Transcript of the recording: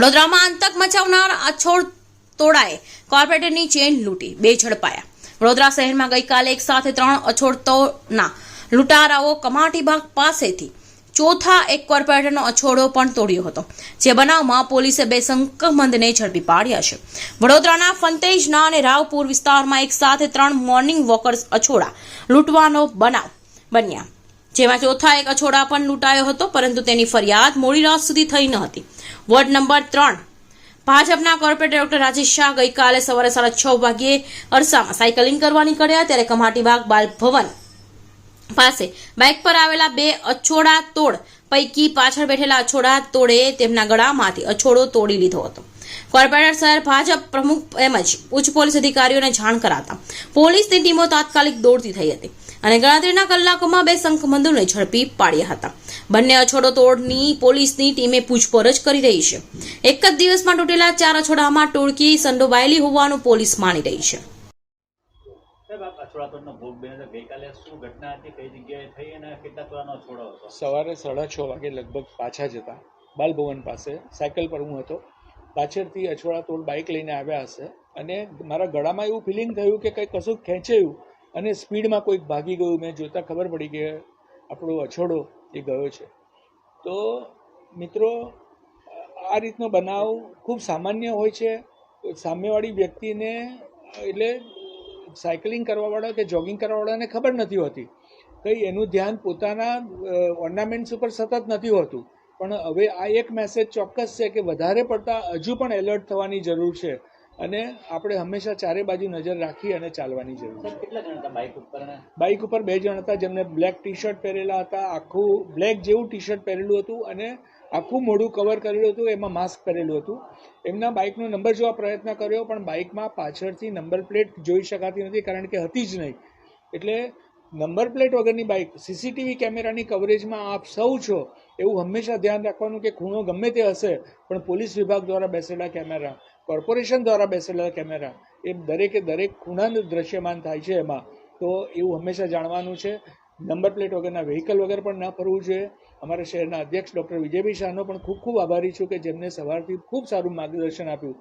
વડોદરામાં આતંક મચાવનાર અછોડ તોડાએ કોર્પોરેટરની ચેન લૂંટી, બે ઝડપાયા. વડોદરા શહેરમાં ગઈકાલે એક સાથે ત્રણ અછોડતોના લૂંટારાઓ કમાટીબાગ પાસેથી ચોથા એક કોર્પોરેટરનો અછોડો પણ તોડ્યો હતો, જે બનાવમાં પોલીસે બે શંકરમંદને ઝડપી પાડ્યા છે. વડોદરાના ફંતેજના અને રાવપુર વિસ્તારમાં એક સાથે ત્રણ મોર્નિંગ વોકર્સ અછોડા લૂંટવાનો બનાવ બન્યા. જેમાં ચોથા એક અછોડા પણ લૂંટાયો હતો, પરંતુ તેની ફરિયાદ મોડી રાત સુધી થઈ ન હતી. વોર્ડ નંબર ત્રણ. ભાજપના કોર્પોરેટર ડોક્ટર રાજેશ શાહ ગઈકાલે સવારે સાડા છ વાગ્યે અરસામાં સાયકલિંગ કરવા નીકળ્યા ત્યારે કમાટીબાગ બાલ ભવન પાસે બાઇક પર આવેલા બે અછોડા તોડ પૈકી પાછળ બેઠેલા અછોડા તોડે તેમના ગળામાંથી અછોડો તોડી લીધો હતો. કોર્પોરેટર શહેર ભાજપ પ્રમુખ તેમજ ઉચ્ચ પોલીસ અધિકારીઓને જાણ કરાતા પોલીસની ટીમો તાત્કાલિક દોડતી થઈ હતી. અને ગણતરીના કલાકોમાં બે શંખબંધોને ઝડપી પાડ્યા હતા. બંને અછોડો તોડની પોલીસની ટીમે પૂછપરછ કરી રહી છે. એક જ દિવસમાં તૂટેલા ચાર અછોડામાં ટોળકી સંડોવાયેલી હોવાનું પોલીસ માની રહી છે. સાહેબ આપ ભોગ બન્યો હતો. ગઈકાલે શું ઘટના હતી? કઈ જગ્યાએ થઈ અને કેટલા તોલાનો છોડો હતો? સવારે સાડા છ વાગે લગભગ પાછા જતા બાલભવન પાસે સાયકલ પર હું હતો. પાછળથી અછવાડા તોડ બાઇક લઈને આવ્યા હશે અને મારા ગળામાં એવું ફિલિંગ થયું કે કંઈક કશું ખેંચાયું અને સ્પીડમાં કોઈક ભાગી ગયું, મેં જોતાં ખબર પડી કે આપણો અછોડો એ ગયો છે. તો મિત્રો, આ રીતનો બનાવ ખૂબ સામાન્ય હોય છે. સામેવાળી વ્યક્તિને, એટલે સાયકલિંગ કરવાવાળા કે જોગિંગ કરવાવાળાને ખબર નથી હોતી. કંઈ એનું ધ્યાન પોતાના ઓર્નામેન્ટ્સ ઉપર સતત નથી હોતું. પણ હવે આ એક મેસેજ ચોક્કસ છે કે વધારે પડતા હજુ પણ એલર્ટ થવાની જરૂર છે. અને આપણે હંમેશા ચારે બાજુ નજર રાખી અને ચાલવાની જરૂર છે. કેટલા જણ હતા બાઇક ઉપર બાઇક ઉપર બે જણ હતા જેમને બ્લેક ટી શર્ટ પહેરેલા હતા આખું બ્લેક જેવું ટી શર્ટ પહેરેલું હતું અને આખું મોઢું કવર કરેલું હતું એમાં માસ્ક પહેરેલું હતું. એમના બાઇકનો નંબર જોવા પ્રયત્ન કર્યો પણ બાઇકમાં પાછળથી નંબર પ્લેટ જોઈ શકાતી નથી કારણ કે હતી જ નહીં. એટલે નંબર પ્લેટ વગરની બાઇક સીસીટીવી કેમેરાની કવરેજમાં આપ સૌ છો એવું હંમેશા ધ્યાન રાખવાનું કે ખૂણો ગમે તે હશે પણ પોલીસ વિભાગ દ્વારા બેસેલા કેમેરા કોર્પોરેશન દ્વારા બેસેલા કેમેરા એ દરેકે દરેક ખૂણાનું દ્રશ્યમાન થાય છે એમાં. તો એવું હંમેશા જાણવાનું છે. નંબર પ્લેટ વગરના વ્હીકલ વગર પણ ન ફરવું જોઈએ. અમારા શહેરના અધ્યક્ષ ડૉક્ટર વિજયભાઈ શાહનો પણ ખૂબ ખૂબ આભારી છું કે જેમને સવારથી ખૂબ સારું માર્ગદર્શન આપ્યું.